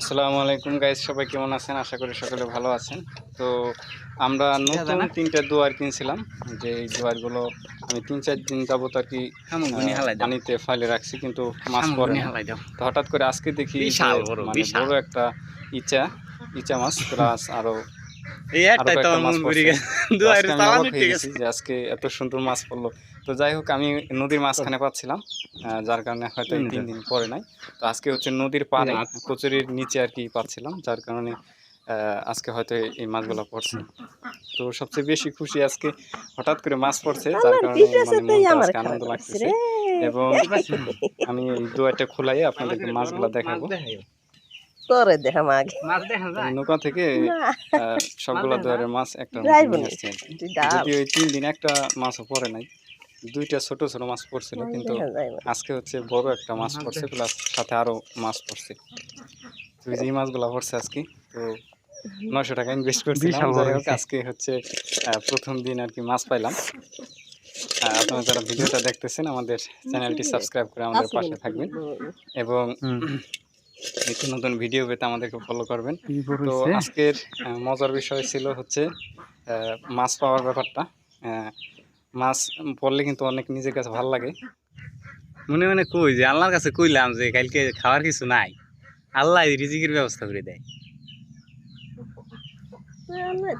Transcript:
আসসালামু আলাইকুম গাইজ সবাই কেমন আছেন? আশা করি সকলে ভালো আছেন। তো আমরা নতুন তিনটা দুয়ার কিনছিলাম। যে এই দুয়ারগুলো আমি তিন চার দিন যাব আর কি পানিতে ফাইলে রাখছি কিন্তু মাছ পরে তো হঠাৎ করে আজকে দেখি বড়, মানে। বড় একটা ইচা ইচা মাছ প্লাস আরও আজকে এত সুন্দর মাছ পড়ল। তো যাই হোক আমি নদীর মাঝখানে পাচ্ছিলাম যার কারণে হয়তো তিন দিন পরে নাই। তো আজকে হচ্ছে নদীর পাড়ে কচুরির নিচে আর কি পাচ্ছিলাম যার কারণে আহ, আজকে হয়তো এই- মাছগুলো পড়ছে। তো সবচেয়ে বেশি খুশি আজকে হঠাৎ করে মাছ পড়ছে যার কারণে মানে আনন্দ লাগছে লাগতেছে। এবং আমি দুয়ারটা খোলাই আপনাদেরকে মাছগুলো দেখাবো। তোরে মাছ দেখা আমি নৌকা থেকে সবগুলা দুয়ারের মাছ একটা। তুই যদি ওই তিন দিন একটা মাছও পড়ে নাই। দুইটা ছোট ছোট মাছ পড়ছিল কিন্তু। আজকে হচ্ছে বড় একটা মাছ পড়ছে প্লাস সাথে আরও মাছ পড়ছে তো এই যে এই পড়ছে আজকে তো নয়শো টাকা ইনভেস্ট করছিলাম। যাই হোক আজকে হচ্ছে আহ, প্রথম দিন আর কি মাছ পাইলাম। আপনারা যারা ভিডিওটা দেখতেছেন আমাদের চ্যানেলটি সাবস্ক্রাইব করে আমাদের পাশে থাকবেন। এবং নিত্য নতুন ভিডিও পেতে আমাদেরকে ফলো করবেন। তো আজকের মজার বিষয় ছিল হচ্ছে আহ, মাছ পাওয়ার ব্যাপারটা। আহ, মাছ পড়লে কিন্তু অনেক নিজের কাছে ভালো লাগে। মনে মনে কই যে আল্লাহর কাছে কইলাম যে কালকে খাওয়ার কিছু নাই। আল্লাহ রিজিকের ব্যবস্থা করে দেয়। আল্লাহ